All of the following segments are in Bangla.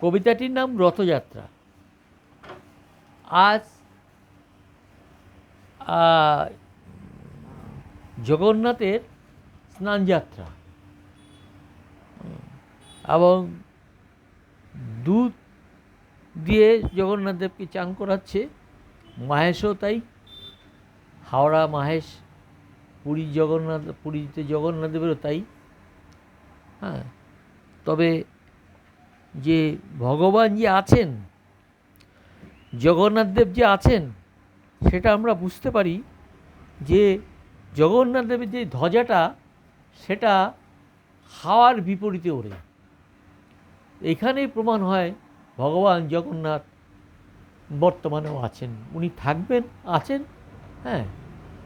কবিতাটির নাম রথযাত্রা। আজ জগন্নাথের স্নানযাত্রা। এবং দুধ দিয়ে জগন্নাথ দেবকে চান করাচ্ছে মাহেশও তাই। হাওড়া মাহেশ, পুরী জগন্নাথ, পুরীতে জগন্নাথ দেবেরও তাই। হ্যাঁ তবে যে ভগবান যে আছেন জগন্নাথদেব যে আছেন, সেটা আমরা বুঝতে পারি যে জগন্নাথদেবের যে ধ্বজাটা, সেটা হাওয়ার বিপরীতে ওড়ে। এখানেই প্রমাণ হয় ভগবান জগন্নাথ বর্তমানেও আছেন। উনি থাকবেন, আছেন হ্যাঁ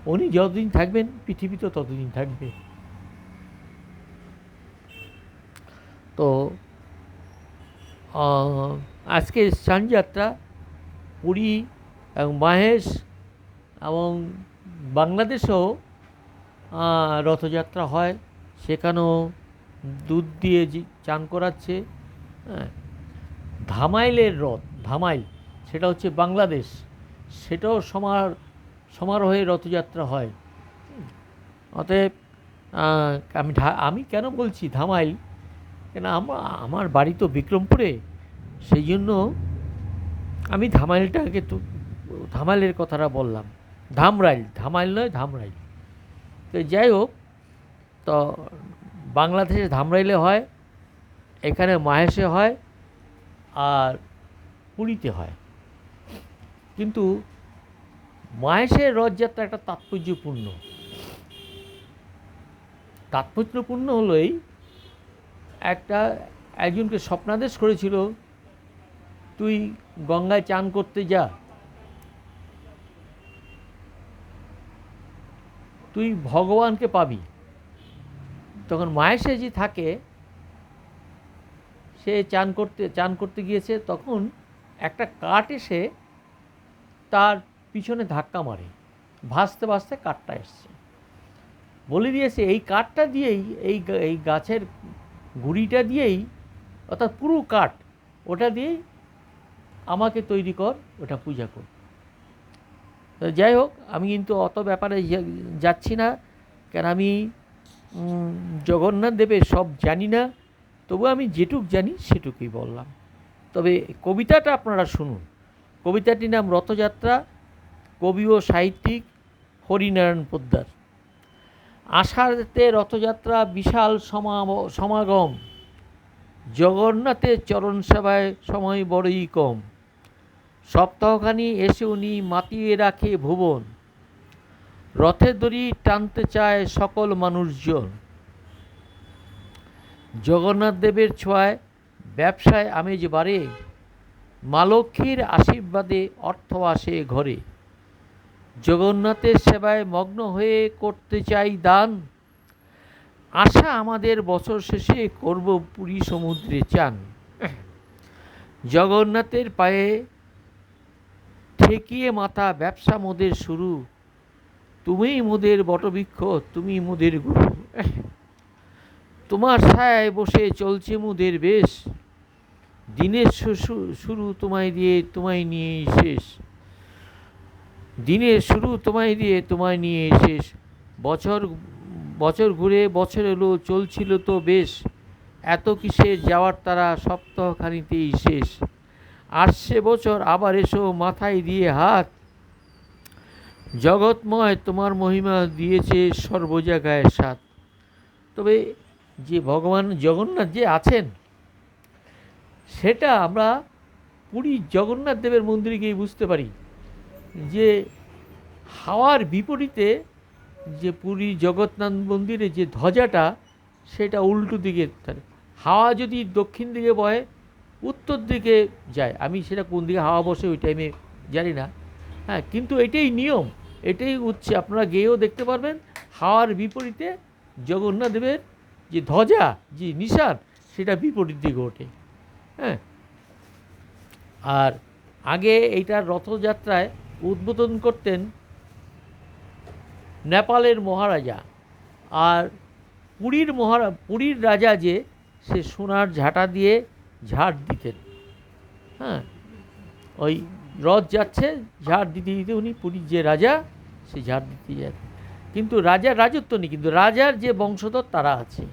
উনি যতদিন থাকবেন পৃথিবীতে ততদিন থাকবে। তো আজকে স্নানযাত্রা, পুরী এবং মাহেশ এবং বাংলাদেশেও রথযাত্রা হয়। সেখানেও দুধ দিয়ে চান করাচ্ছে হ্যাঁ। ধামাইলের রথ, ধামাইল, সেটা হচ্ছে বাংলাদেশ। সেটাও সমার, সমারোহে রথযাত্রা হয়। অতএব আমি আমি কেন বলছি ধামাইল? কেন আমার বাড়ি তো বিক্রমপুরে। সেই জন্য আমি ধামাইলটাকে তো, ধামাইলের কথাটা বললাম। ধামরাইল, ধামাইল নয়, ধামরাইল। তো যাই হোক, তো বাংলাদেশে ধামরাইলে হয়, এখানে মাহেশে হয়, আর পুরীতে হয়। কিন্তু মাহেশের রথযাত্রা একটা তাৎপর্যপূর্ণ। তাৎপর্যপূর্ণ হলোই একটা একজনকে স্বপ্নাদেশ করেছিল, তুই গঙ্গায় চান করতে যা। তুই ভগবানকে পাবি। তখন মায়েশে যে থাকে, সে চান করতে চান করতে গিয়েছে, তখন একটা কাঠ এসে তার পিছনে ধাক্কা মারে, ভাসতে ভাসতে কাঠটা এসছে। বলে দিয়েছে, এই কাঠটা দিয়েই এই এই গাছের গুড়িটা দিয়েই, অর্থাৎ পুরো কাঠ, ওটা দিয়েই আমাকে তৈরি কর, ওটা পূজা কর। যাই হোক, আমি কিন্তু অত ব্যাপারে যাচ্ছি না, কেন আমি জগন্নাথ দেবের সব জানি না তবু আমি যেটুক জানি সেটুকুই বললাম। তবে কবিতাটা আপনারা শুনুন। কবিতাটির নাম রথযাত্রা, কবি ও সাহিত্যিক হরিনারায়ণ পোদ্দার। আষাঢ়তে রথযাত্রা, বিশাল সমা- সমাগম। জগন্নাথের চরণ সেবায় সময় বড়ই কম। সপ্তাহখানি এসে উনি মাতিয়ে রাখে ভুবন। রথের দড়ি টানতে চায় সকল মানুষজন। জগন্নাথ দেবের ছোঁয়ায় ব্যবসায় আমেজ বাড়ে। মা লক্ষ্মীর আশীর্বাদে অর্থ আসে ঘরে। জগন্নাথের সেবায় মগ্ন হয়ে করতে চাই দান। আশা আমাদের বছর শেষে করব পুরী সমুদ্রে চান। জগন্নাথের পায়ে ঠেকিয়ে মাথা ব্যবসা মোদের শুরু। তুমিই মোদের বটবৃক্ষ তুমি মোদের গুরু। তোমার ছায়ায় বসে চলছে মোদের বেশ। দিনের শুরু তোমায় দিয়ে, তোমায় নিয়ে শেষ। দিনের শুরু তোমায় দিয়ে, তোমায় নিয়ে শেষ। বছর বছর ঘুরে বছর এলো, চলছিল তো বেশ। এত কিসের যাওয়ার তারা সপ্তাহখানিতেই শেষ। আসছে বছর, আবার এসো মাথায় দিয়ে হাত। জগৎময় তোমার মহিমা দিয়েছে সর্ব জায়গায় সাথ তবে যে ভগবান জগন্নাথ যে আছেন, সেটা আমরা পুরী জগন্নাথ দেবের মন্দিরে গিয়ে বুঝতে পারি। যে হাওয়ার বিপরীতে যে পুরী জগন্নাথ মন্দিরে যে ধ্বজাটা, সেটা উল্টো দিকে হাওয়া যদি দক্ষিণ দিকে বয় উত্তর দিকে যায়। আমি সেটা কোন দিকে হাওয়া বসে ওই টাইমে জানি না। হ্যাঁ কিন্তু এটাই নিয়ম। এটাই হচ্ছে, আপনারা গিয়েও দেখতে পারবেন, হাওয়ার বিপরীতে জগন্নাথ দেবের যে ধ্বজা, যে নিশান, সেটা বিপরীত দিকে ওঠে। হ্যাঁ। আর আগে এইটার রথযাত্রায় উদ্বোধন করতেন নেপালের মহারাজা। আর পুরীর মহারা, পুরীর রাজা যে, সে সোনার ঝাঁটা দিয়ে ঝাড় দিতেন। হ্যাঁ ওই রথ যাচ্ছে ঝাড় দিতে দিতে উনি পুরীর যে রাজা, সে ঝাড় দিতে যায় কিন্তু রাজার রাজত্ব নেই, কিন্তু রাজার যে বংশধর তারা আছে।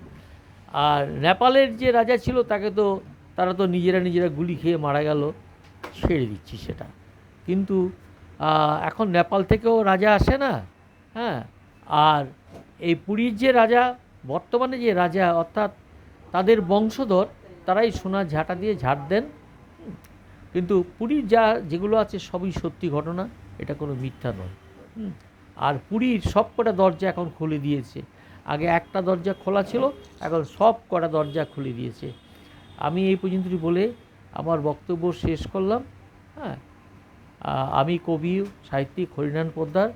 আর নেপালের যে রাজা ছিল, তাকে তো, তারা তো নিজেরা নিজেরা গুলি খেয়ে মারা গেল, ছেড়ে দিচ্ছি সেটা। কিন্তু এখন নেপাল থেকেও রাজা আসে না হ্যাঁ? আর এই পুরীর যে রাজা, বর্তমানে যে রাজা, অর্থাৎ তাদের বংশধর, তারাই সোনার ঝাঁটা দিয়ে ঝাড় দেন। কিন্তু পুরীর যা যেগুলো আছে, সবই সত্যি ঘটনা, এটা কোনো মিথ্যা নয়। আর পুরীর সব কটা দরজা এখন খুলে দিয়েছে। আগে একটা দরজা খোলা ছিল, এখন সব কটা দরজা খুলে দিয়েছে। আমি এই পর্যন্তই বলে আমার বক্তব্য শেষ করলাম হ্যাঁ? আমি কবি, সাহিত্যিক হরিনারায়ণ পোদ্দার।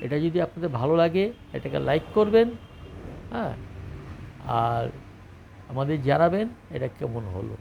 এটা যদি আপনাদের ভালো লাগে, এটাকে লাইক করবেন হ্যাঁ? আর আমাদের জানাবেন এটা কেমন হলো।